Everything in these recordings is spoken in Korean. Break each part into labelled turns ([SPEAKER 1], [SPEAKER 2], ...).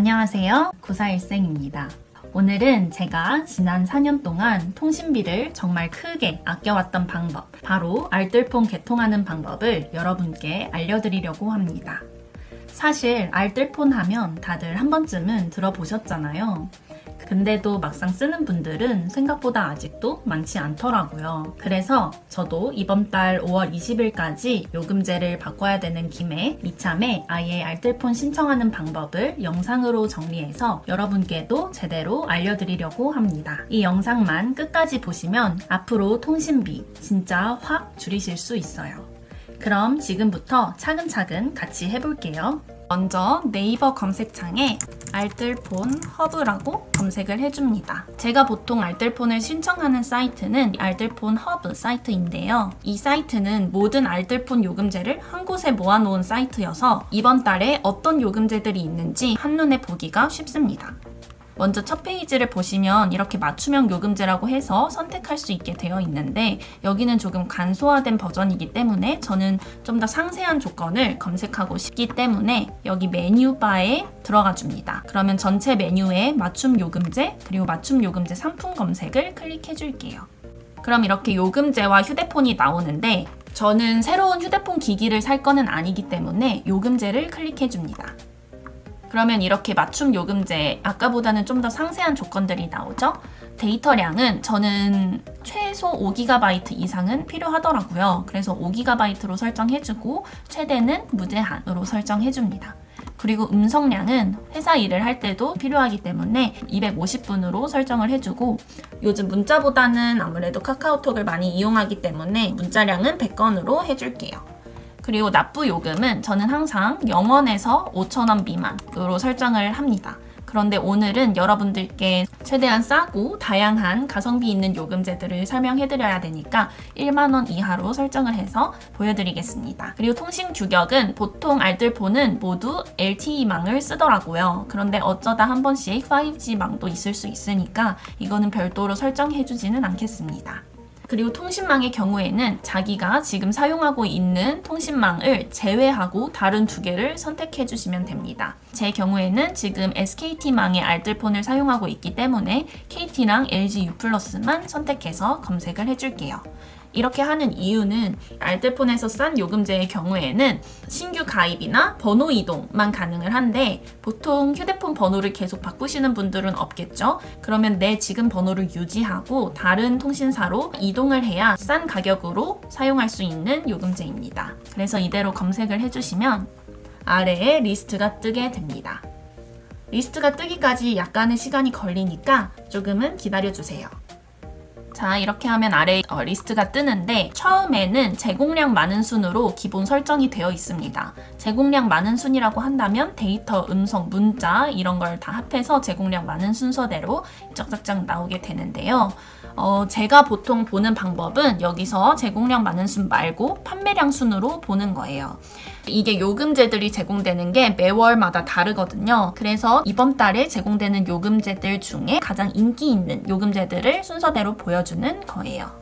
[SPEAKER 1] 안녕하세요. 94일생입니다. 오늘은 제가 지난 4년 동안 통신비를 정말 크게 아껴왔던 방법, 바로 알뜰폰 개통하는 방법을 여러분께 알려드리려고 합니다. 사실 알뜰폰 하면 다들 한 번쯤은 들어보셨잖아요. 근데도 막상 쓰는 분들은 생각보다 아직도 많지 않더라고요. 그래서 저도 이번 달 5월 20일까지 요금제를 바꿔야 되는 김에 이참에 아예 알뜰폰 신청하는 방법을 영상으로 정리해서 여러분께도 제대로 알려드리려고 합니다. 이 영상만 끝까지 보시면 앞으로 통신비 진짜 확 줄이실 수 있어요. 그럼 지금부터 차근차근 같이 해볼게요. 먼저 네이버 검색창에 알뜰폰 허브라고 검색을 해줍니다. 제가 보통 알뜰폰을 신청하는 사이트는 알뜰폰 허브 사이트인데요. 이 사이트는 모든 알뜰폰 요금제를 한 곳에 모아놓은 사이트여서 이번 달에 어떤 요금제들이 있는지 한눈에 보기가 쉽습니다. 먼저 첫 페이지를 보시면 이렇게 맞춤형 요금제라고 해서 선택할 수 있게 되어 있는데 여기는 조금 간소화된 버전이기 때문에 저는 좀 더 상세한 조건을 검색하고 싶기 때문에 여기 메뉴 바에 들어가 줍니다. 그러면 전체 메뉴에 맞춤 요금제 그리고 맞춤 요금제 상품 검색을 클릭해 줄게요. 그럼 이렇게 요금제와 휴대폰이 나오는데 저는 새로운 휴대폰 기기를 살 거는 아니기 때문에 요금제를 클릭해 줍니다. 그러면 이렇게 맞춤 요금제 아까보다는 좀 더 상세한 조건들이 나오죠. 데이터량은 저는 최소 5GB 이상은 필요하더라고요. 그래서 5GB로 설정해주고 최대는 무제한으로 설정해줍니다. 그리고 음성량은 회사 일을 할 때도 필요하기 때문에 250분으로 설정을 해주고 요즘 문자보다는 아무래도 카카오톡을 많이 이용하기 때문에 문자량은 100건으로 해줄게요. 그리고 납부 요금은 저는 항상 0원에서 5천원 미만으로 설정을 합니다. 그런데 오늘은 여러분들께 최대한 싸고 다양한 가성비 있는 요금제들을 설명해드려야 되니까 1만원 이하로 설정을 해서 보여드리겠습니다. 그리고 통신 규격은 보통 알뜰폰은 모두 LTE망을 쓰더라고요. 그런데 어쩌다 한 번씩 5G망도 있을 수 있으니까 이거는 별도로 설정해주지는 않겠습니다. 그리고 통신망의 경우에는 자기가 지금 사용하고 있는 통신망을 제외하고 다른 두 개를 선택해 주시면 됩니다. 제 경우에는 지금 SKT망의 알뜰폰을 사용하고 있기 때문에 KT랑 LG U+만 선택해서 검색을 해줄게요. 이렇게 하는 이유는 알뜰폰에서 싼 요금제의 경우에는 신규 가입이나 번호 이동만 가능을 한데 보통 휴대폰 번호를 계속 바꾸시는 분들은 없겠죠? 그러면 내 지금 번호를 유지하고 다른 통신사로 이동을 해야 싼 가격으로 사용할 수 있는 요금제입니다. 그래서 이대로 검색을 해주시면 아래에 리스트가 뜨게 됩니다. 리스트가 뜨기까지 약간의 시간이 걸리니까 조금은 기다려주세요. 자 이렇게 하면 아래 어, 리스트가 뜨는데 처음에는 제공량 많은 순으로 기본 설정이 되어 있습니다. 제공량 많은 순이라고 한다면 데이터, 음성, 문자 이런 걸 다 합해서 제공량 많은 순서대로 짝짝짝 나오게 되는데요. 어, 제가 보통 보는 방법은 여기서 제공량 많은 순 말고 판매량 순으로 보는 거예요. 이게 요금제들이 제공되는 게 매월마다 다르거든요. 그래서 이번 달에 제공되는 요금제들 중에 가장 인기 있는 요금제들을 순서대로 보여주는 거예요.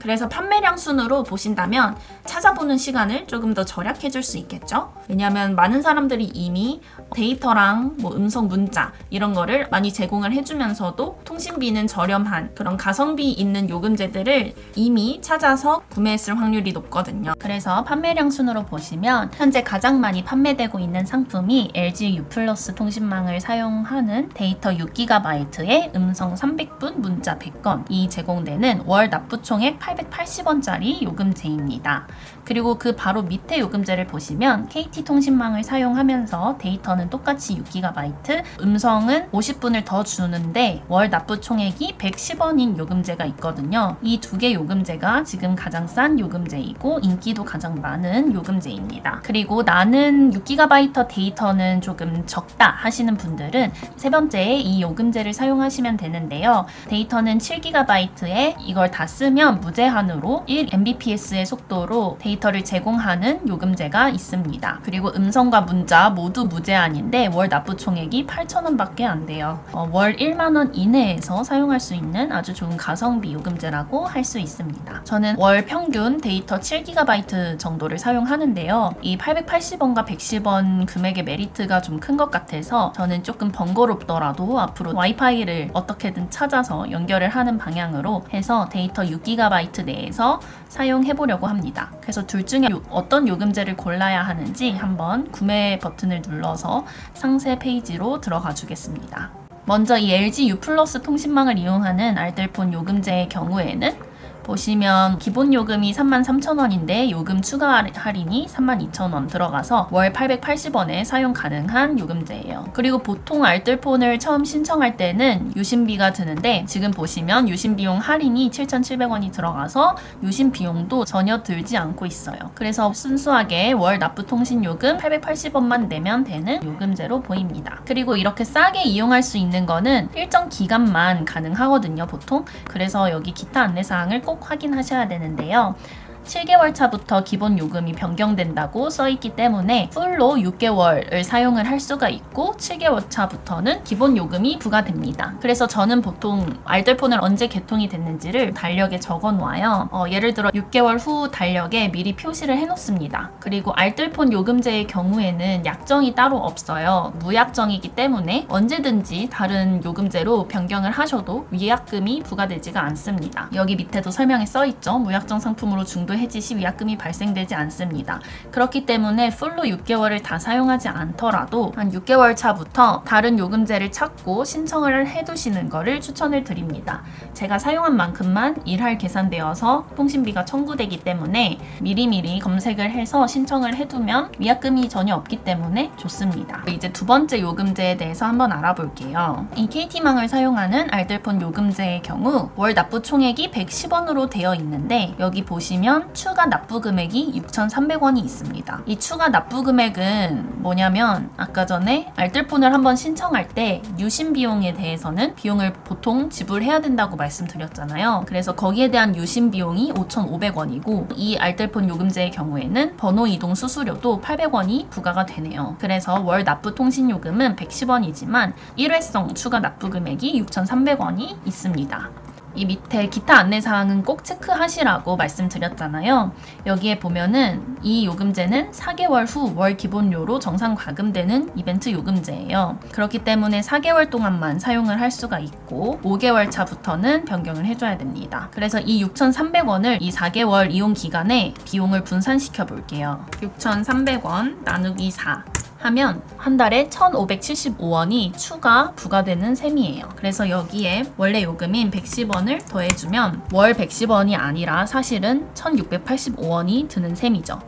[SPEAKER 1] 그래서 판매량 순으로 보신다면 찾아보는 시간을 조금 더 절약해 줄 수 있겠죠? 왜냐하면 많은 사람들이 이미 데이터랑 뭐 음성 문자 이런 거를 많이 제공을 해주면서도 통신비는 저렴한 그런 가성비 있는 요금제들을 이미 찾아서 구매했을 확률이 높거든요. 그래서 판매량 순으로 보시면 현재 가장 많이 판매되고 있는 상품이 LG U 플러스 통신망을 사용하는 데이터 6GB의 음성 300분 문자 100건 이 제공되는 월 납부 총액 880원짜리 요금제입니다. 그리고 그 바로 밑에 요금제를 보시면 KT통신망을 사용하면서 데이터는 똑같이 6GB, 음성은 50분을 더 주는데 월 납부 총액이 110원인 요금제가 있거든요. 이 두 개 요금제가 지금 가장 싼 요금제이고 인기도 가장 많은 요금제입니다. 그리고 나는 6GB 데이터는 조금 적다 하시는 분들은 세 번째에 이 요금제를 사용하시면 되는데요. 데이터는 7GB에 이걸 다 쓰면 무제 무제한으로 1 Mbps의 속도로 데이터를 제공하는 요금제가 있습니다. 그리고 음성과 문자 모두 무제한인데 월 납부 총액이 8,000원밖에 안 돼요. 어, 월 1만 원 이내에서 사용할 수 있는 아주 좋은 가성비 요금제라고 할 수 있습니다. 저는 월 평균 데이터 7GB 정도를 사용하는데요. 이 880원과 110원 금액의 메리트가 좀 큰 것 같아서 저는 조금 번거롭더라도 앞으로 와이파이를 어떻게든 찾아서 연결을 하는 방향으로 해서 데이터 6GB 내에서 사용해 보려고 합니다. 그래서 둘 중에 요- 어떤 요금제를 골라야 하는지 한번 구매 버튼을 눌러서 상세 페이지로 들어가 주겠습니다. 먼저 이 LG U 플러스 통신망을 이용하는 알뜰폰 요금제의 경우에는 보시면 기본 요금이 33,000원인데 요금 추가 할인이 32,000원 들어가서 월 880원에 사용 가능한 요금제예요. 그리고 보통 알뜰폰을 처음 신청할 때는 유심비가 드는데 지금 보시면 유심 비용 할인이 7,700원이 들어가서 유심 비용도 전혀 들지 않고 있어요. 그래서 순수하게 월 납부 통신 요금 880원만 내면 되는 요금제로 보입니다. 그리고 이렇게 싸게 이용할 수 있는 거는 일정 기간만 가능하거든요, 보통. 그래서 여기 기타 안내 사항을 꼭 확인하셔야 되는데요. 7개월 차부터 기본 요금이 변경된다고 써 있기 때문에 풀로 6개월을 사용을 할 수가 있고 7개월 차부터는 기본 요금이 부과됩니다. 그래서 저는 보통 알뜰폰을 언제 개통이 됐는지를 달력에 적어 놓아요. 어, 예를 들어 6개월 후 달력에 미리 표시를 해 놓습니다. 그리고 알뜰폰 요금제의 경우에는 약정이 따로 없어요. 무약정이기 때문에 언제든지 다른 요금제로 변경을 하셔도 위약금이 부과되지가 않습니다. 여기 밑에도 설명에 써 있죠. 무약정 상품으로 중도 해지 시 위약금이 발생되지 않습니다. 그렇기 때문에 풀로 6개월을 다 사용하지 않더라도 한 6개월 차부터 다른 요금제를 찾고 신청을 해두시는 것을 추천을 드립니다. 제가 사용한 만큼만 일할 계산되어서 통신비가 청구되기 때문에 미리미리 검색을 해서 신청을 해두면 위약금이 전혀 없기 때문에 좋습니다. 이제 두 번째 요금제에 대해서 한번 알아볼게요. 이 KT망을 사용하는 알뜰폰 요금제의 경우 월 납부 총액이 110원으로 되어 있는데 여기 보시면 추가 납부 금액이 6,300원이 있습니다. 이 추가 납부 금액은 뭐냐면 아까 전에 알뜰폰을 한번 신청할 때 유심 비용에 대해서는 비용을 보통 지불해야 된다고 말씀드렸잖아요. 그래서 거기에 대한 유심 비용이 5,500원이고 이 알뜰폰 요금제의 경우에는 번호 이동 수수료도 800원이 부과가 되네요. 그래서 월 납부 통신 요금은 110원이지만 일회성 추가 납부 금액이 6,300원이 있습니다. 이 밑에 기타 안내 사항은 꼭 체크하시라고 말씀드렸잖아요. 여기에 보면은 이 요금제는 4개월 후 월 기본료로 정상 과금되는 이벤트 요금제예요. 그렇기 때문에 4개월 동안만 사용을 할 수가 있고 5개월 차부터는 변경을 해줘야 됩니다. 그래서 이 6,300원을 이 4개월 이용 기간에 비용을 분산시켜 볼게요. 6,300원 나누기 4. 하면 한 달에 1,575원이 추가 부과되는 셈이에요. 그래서 여기에 원래 요금인 110원을 더해주면 월 110원이 아니라 사실은 1,685원이 드는 셈이죠.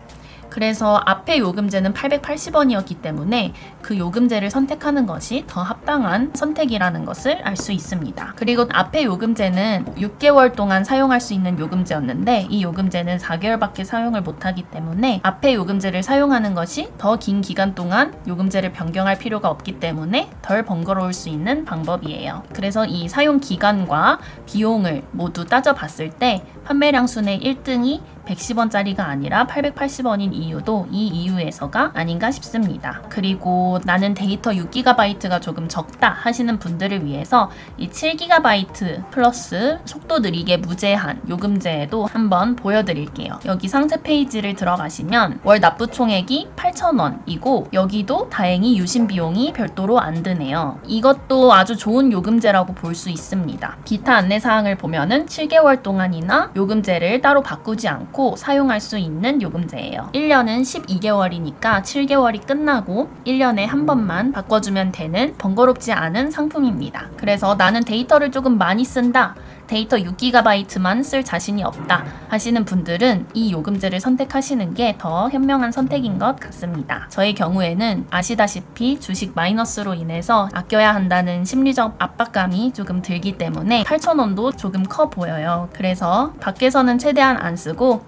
[SPEAKER 1] 그래서 앞에 요금제는 880원이었기 때문에 그 요금제를 선택하는 것이 더 합당한 선택이라는 것을 알 수 있습니다. 그리고 앞에 요금제는 6개월 동안 사용할 수 있는 요금제였는데 이 요금제는 4개월밖에 사용을 못하기 때문에 앞에 요금제를 사용하는 것이 더 긴 기간 동안 요금제를 변경할 필요가 없기 때문에 덜 번거로울 수 있는 방법이에요. 그래서 이 사용 기간과 비용을 모두 따져봤을 때 판매량 순의 1등이 110원짜리가 아니라 880원인 이유도 이 이유에서가 아닌가 싶습니다. 그리고 나는 데이터 6GB가 조금 적다 하시는 분들을 위해서 이 7GB 플러스 속도 느리게 무제한 요금제에도 한번 보여드릴게요. 여기 상세 페이지를 들어가시면 월 납부 총액이 8,000원이고 여기도 다행히 유심 비용이 별도로 안 드네요. 이것도 아주 좋은 요금제라고 볼 수 있습니다. 기타 안내 사항을 보면은 7개월 동안이나 요금제를 따로 바꾸지 않고 사용할 수 있는 요금제예요. 1년은 12개월이니까 7개월이 끝나고 1년에 한 번만 바꿔주면 되는 번거롭지 않은 상품입니다. 그래서 나는 데이터를 조금 많이 쓴다. 데이터 6GB만 쓸 자신이 없다 하시는 분들은 이 요금제를 선택하시는 게 더 현명한 선택인 것 같습니다. 저의 경우에는 아시다시피 주식 마이너스로 인해서 아껴야 한다는 심리적 압박감이 조금 들기 때문에 8,000원도 조금 커 보여요. 그래서 밖에서는 최대한 안 쓰고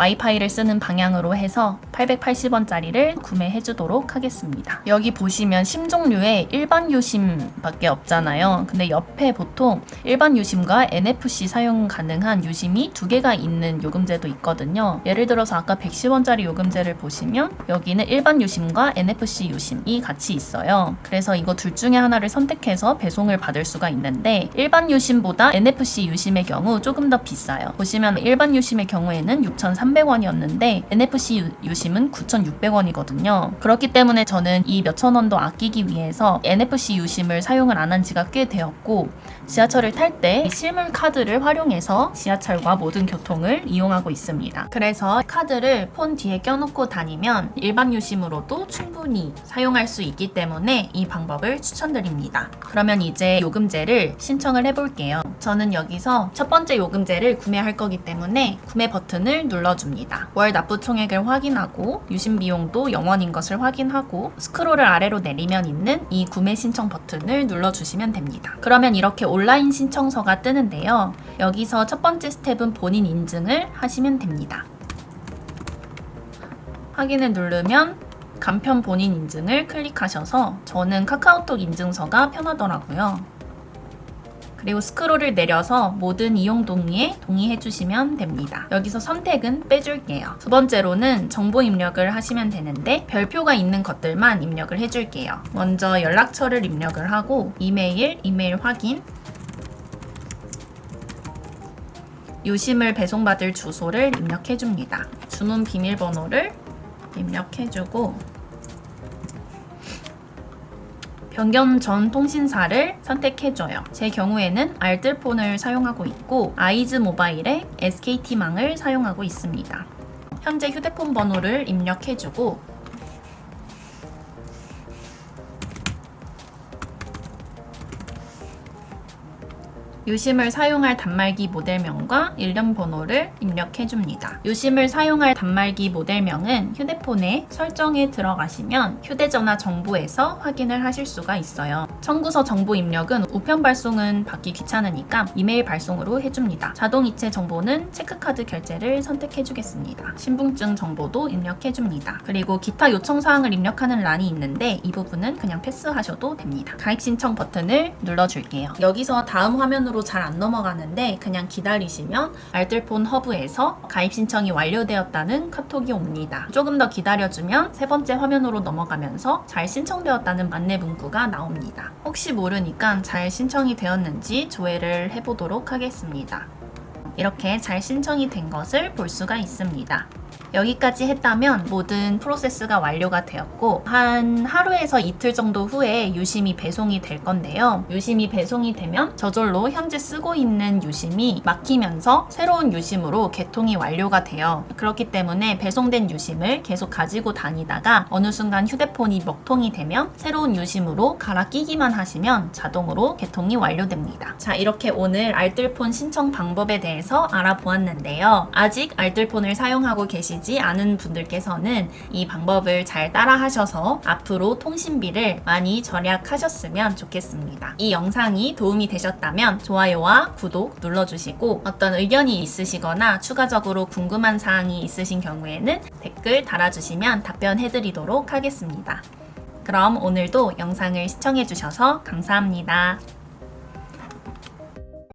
[SPEAKER 1] 와이파이를 쓰는 방향으로 해서 880원짜리를 구매해 주도록 하겠습니다. 여기 보시면 심 종류에 일반 유심밖에 없잖아요. 근데 옆에 보통 일반 유심과 NFC 사용 가능한 유심이 두 개가 있는 요금제도 있거든요. 예를 들어서 아까 110원짜리 요금제를 보시면 여기는 일반 유심과 NFC 유심이 같이 있어요. 그래서 이거 둘 중에 하나를 선택해서 배송을 받을 수가 있는데 일반 유심보다 NFC 유심의 경우 조금 더 비싸요. 보시면 일반 유심의 경우에는 6,300 원이었는데 NFC 유- 유심은 9,600원이거든요. 그렇기 때문에 저는 이 몇천 원도 아끼기 위해서 NFC 유심을 사용을 안 한 지가 꽤 되었고 지하철을 탈 때 실물 카드를 활용해서 지하철과 모든 교통을 이용하고 있습니다. 그래서 카드를 폰 뒤에 껴놓고 다니면 일반 유심으로도 충분히 사용할 수 있기 때문에 이 방법을 추천드립니다. 그러면 이제 요금제를 신청을 해볼게요. 저는 여기서 첫 번째 요금제를 구매할 거기 때문에 구매 버튼을 눌러 줍니다. 월 납부 총액을 확인하고 유심 비용도 0원인 것을 확인하고 스크롤을 아래로 내리면 있는 이 구매 신청 버튼을 눌러주시면 됩니다. 그러면 이렇게 온라인 신청서가 뜨는데요. 여기서 첫 번째 스텝은 본인 인증을 하시면 됩니다. 확인을 누르면 간편 본인 인증을 클릭하셔서 저는 카카오톡 인증서가 편하더라고요. 그리고 스크롤을 내려서 모든 이용 동의에 동의해 주시면 됩니다. 여기서 선택은 빼줄게요. 두 번째로는 정보 입력을 하시면 되는데 별표가 있는 것들만 입력을 해줄게요. 먼저 연락처를 입력을 하고 이메일, 이메일 확인, 유심을 배송받을 주소를 입력해 줍니다. 주문 비밀번호를 입력해 주고 변경 전 통신사를 선택해줘요. 제 경우에는 알뜰폰을 사용하고 있고 아이즈 모바일의 SKT망을 사용하고 있습니다. 현재 휴대폰 번호를 입력해주고 유심을 사용할 단말기 모델명과 일련 번호를 입력해 줍니다. 유심을 사용할 단말기 모델명은 휴대폰에 설정에 들어가시면 휴대전화 정보에서 확인을 하실 수가 있어요. 청구서 정보 입력은 우편 발송은 받기 귀찮으니까 이메일 발송으로 해줍니다. 자동이체 정보는 체크카드 결제를 선택해 주겠습니다. 신분증 정보도 입력해 줍니다. 그리고 기타 요청 사항을 입력하는 란이 있는데 이 부분은 그냥 패스하셔도 됩니다. 가입 신청 버튼을 눌러 줄게요. 여기서 다음 화면으로 잘 안 넘어가는데 그냥 기다리시면 알뜰폰 허브에서 가입 신청이 완료되었다는 카톡이 옵니다. 조금 더 기다려주면 세 번째 화면으로 넘어가면서 잘 신청되었다는 안내 문구가 나옵니다. 혹시 모르니까 잘 신청이 되었는지 조회를 해보도록 하겠습니다. 이렇게 잘 신청이 된 것을 볼 수가 있습니다. 여기까지 했다면 모든 프로세스가 완료가 되었고 한 하루에서 이틀 정도 후에 유심이 배송이 될 건데요. 유심이 배송이 되면 저절로 현재 쓰고 있는 유심이 막히면서 새로운 유심으로 개통이 완료가 돼요. 그렇기 때문에 배송된 유심을 계속 가지고 다니다가 어느 순간 휴대폰이 먹통이 되면 새로운 유심으로 갈아 끼기만 하시면 자동으로 개통이 완료됩니다. 자, 이렇게 오늘 알뜰폰 신청 방법에 대해서 알아보았는데요. 아직 알뜰폰을 사용하고 계 시지 않은 분들께서는 이 방법을 잘 따라 하셔서 앞으로 통신비를 많이 절약하셨으면 좋겠습니다. 이 영상이 도움이 되셨다면 좋아요와 구독 눌러주시고 어떤 의견이 있으시거나 추가적으로 궁금한 사항이 있으신 경우에는 댓글 달아주시면 답변해드리도록 하겠습니다. 그럼 오늘도 영상을 시청해주셔서 감사합니다.